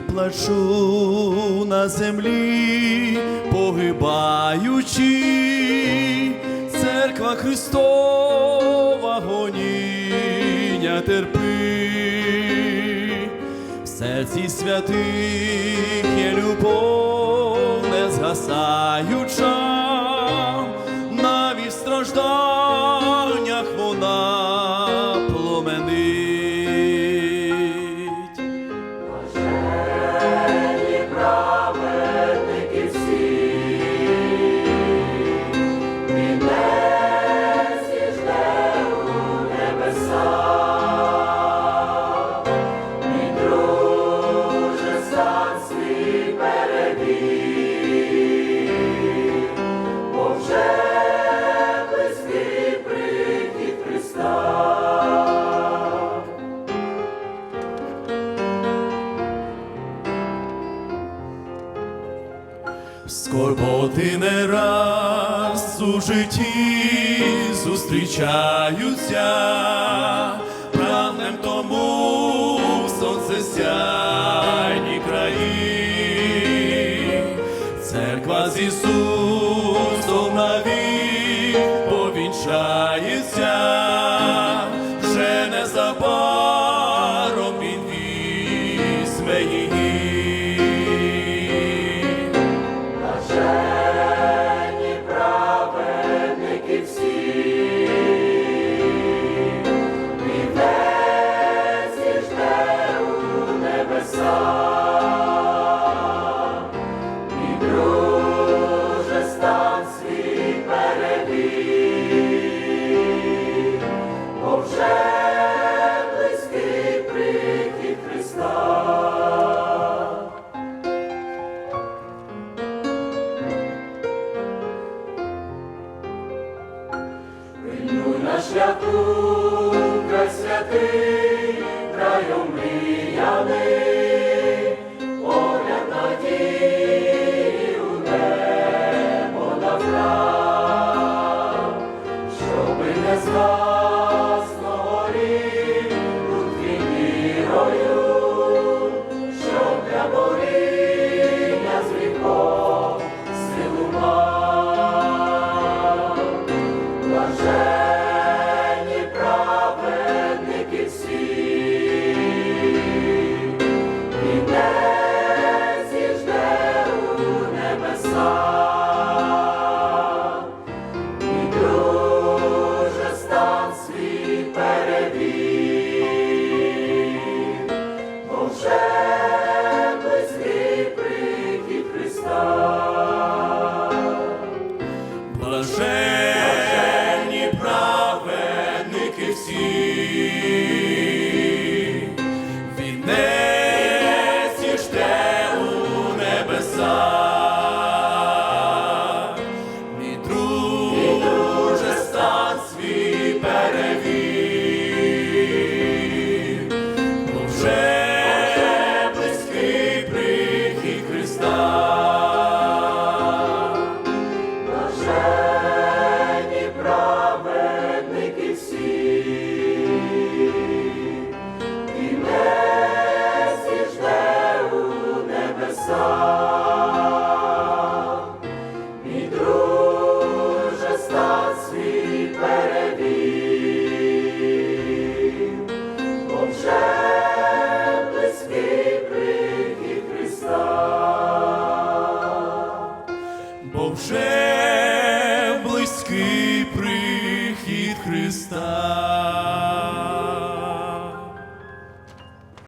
плачу на землі, погибаючи, церква Христова гоніння терпи, в серці святих є любов не згасаюча, навіть в Скорботи не раз у житті зустрічаються, прагнем тому в сонце сяйні краї, церква з Ісусом навік повінчається, вже незабаром На шляху край святий, крайом мріяний,